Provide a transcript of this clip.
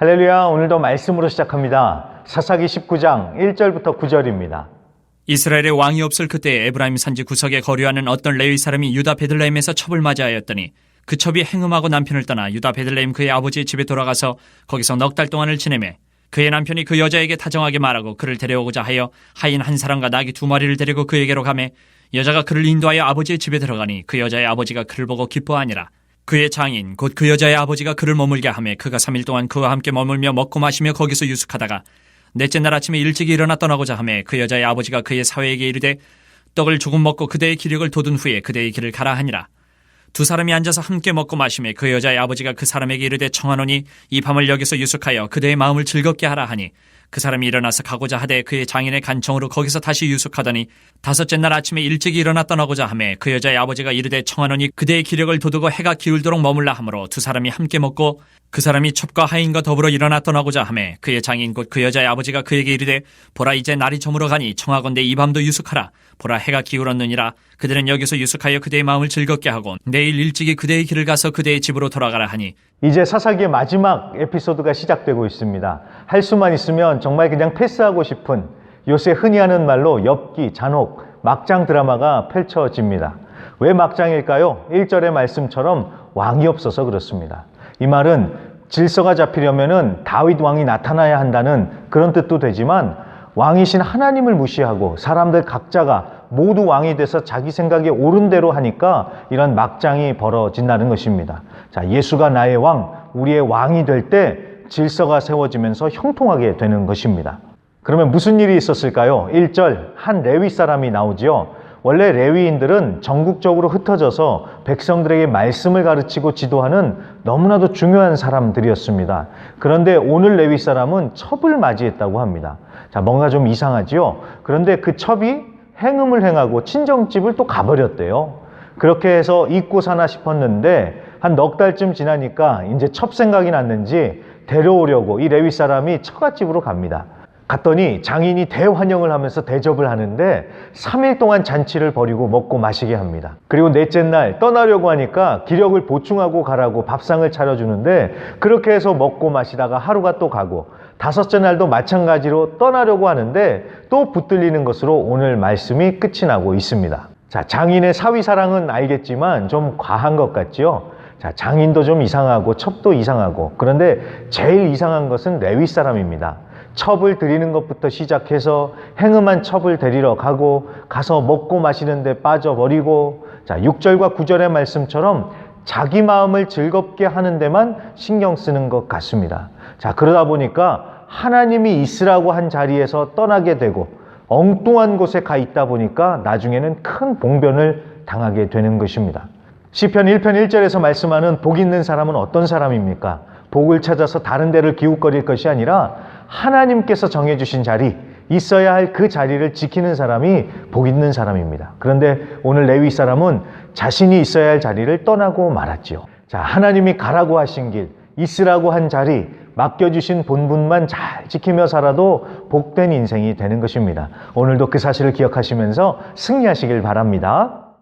할렐루야, 오늘도 말씀으로 시작합니다. 사사기 19장 1절부터 9절입니다. 이스라엘의 왕이 없을 그때 에브라임 산지 구석에 거류하는 어떤 레위 사람이 유다 베들레헴에서 첩을 맞이하였더니 그 첩이 행음하고 남편을 떠나 유다 베들레헴 그의 아버지의 집에 돌아가서 거기서 넉 달 동안을 지내매 그의 남편이 그 여자에게 다정하게 말하고 그를 데려오고자 하여 하인 한 사람과 나귀 두 마리를 데리고 그에게로 가매 여자가 그를 인도하여 아버지의 집에 들어가니 그 여자의 아버지가 그를 보고 기뻐하니라 그의 장인 곧 그 여자의 아버지가 그를 머물게 하매 그가 3일 동안 그와 함께 머물며 먹고 마시며 거기서 유숙하다가 넷째 날 아침에 일찍 일어나 떠나고자 하매 그 여자의 아버지가 그의 사회에게 이르되 떡을 조금 먹고 그대의 기력을 돋은 후에 그대의 길을 가라 하니라. 두 사람이 앉아서 함께 먹고 마시매 그 여자의 아버지가 그 사람에게 이르되 청하노니 이 밤을 여기서 유숙하여 그대의 마음을 즐겁게 하라 하니 그 사람이 일어나서 가고자 하되 그의 장인의 간청으로 거기서 다시 유숙하더니 다섯째 날 아침에 일찍 일어나 떠나고자 하매 그 여자의 아버지가 이르되 청하노니 그대의 기력을 도두고 해가 기울도록 머물라 하므로 두 사람이 함께 먹고 그 사람이 첩과 하인과 더불어 일어나 떠나고자 하매 그의 장인 곧 그 여자의 아버지가 그에게 이르되 보라 이제 날이 저물어 가니 청하건대 이 밤도 유숙하라. 보라 해가 기울었느니라. 그들은 여기서 유숙하여 그대의 마음을 즐겁게 하고 내일 일찍이 그대의 길을 가서 그대의 집으로 돌아가라 하니 이제 사사기의 마지막 에피소드가 시작되고 있습니다. 할 수만 있으면 정말 그냥 패스하고 싶은 요새 흔히 하는 말로 엽기, 잔혹, 막장 드라마가 펼쳐집니다. 왜 막장일까요? 1절의 말씀처럼 왕이 없어서 그렇습니다. 이 말은 질서가 잡히려면은 다윗 왕이 나타나야 한다는 그런 뜻도 되지만 왕이신 하나님을 무시하고 사람들 각자가 모두 왕이 돼서 자기 생각에 옳은 대로 하니까 이런 막장이 벌어진다는 것입니다. 자, 예수가 나의 왕, 우리의 왕이 될 때 질서가 세워지면서 형통하게 되는 것입니다. 그러면 무슨 일이 있었을까요? 1절, 한 레위 사람이 나오지요. 원래 레위인들은 전국적으로 흩어져서 백성들에게 말씀을 가르치고 지도하는 너무나도 중요한 사람들이었습니다. 그런데 오늘 레위 사람은 첩을 맞이했다고 합니다. 자, 뭔가 좀 이상하지요? 그런데 그 첩이 행음을 행하고 친정집을 또 가버렸대요. 그렇게 해서 잊고 사나 싶었는데 한 넉 달쯤 지나니까 이제 첩 생각이 났는지 데려오려고 이 레위 사람이 처갓집으로 갑니다. 갔더니 장인이 대환영을 하면서 대접을 하는데 3일 동안 잔치를 벌이고 먹고 마시게 합니다. 그리고 넷째 날 떠나려고 하니까 기력을 보충하고 가라고 밥상을 차려주는데 그렇게 해서 먹고 마시다가 하루가 또 가고 다섯째 날도 마찬가지로 떠나려고 하는데 또 붙들리는 것으로 오늘 말씀이 끝이 나고 있습니다. 자, 장인의 사위 사랑은 알겠지만 좀 과한 것 같지요? 자, 장인도 좀 이상하고 첩도 이상하고 그런데 제일 이상한 것은 레위 사람입니다. 첩을 드리는 것부터 시작해서 행음한 첩을 데리러 가고 가서 먹고 마시는 데 빠져버리고 자 6절과 9절의 말씀처럼 자기 마음을 즐겁게 하는 데만 신경 쓰는 것 같습니다. 자 그러다 보니까 하나님이 있으라고 한 자리에서 떠나게 되고 엉뚱한 곳에 가 있다 보니까 나중에는 큰 봉변을 당하게 되는 것입니다. 시편 1편 1절에서 말씀하는 복 있는 사람은 어떤 사람입니까? 복을 찾아서 다른 데를 기웃거릴 것이 아니라 하나님께서 정해주신 자리, 있어야 할 그 자리를 지키는 사람이 복 있는 사람입니다. 그런데 오늘 레위 사람은 자신이 있어야 할 자리를 떠나고 말았지요. 자, 하나님이 가라고 하신 길, 있으라고 한 자리, 맡겨주신 본분만 잘 지키며 살아도 복된 인생이 되는 것입니다. 오늘도 그 사실을 기억하시면서 승리하시길 바랍니다.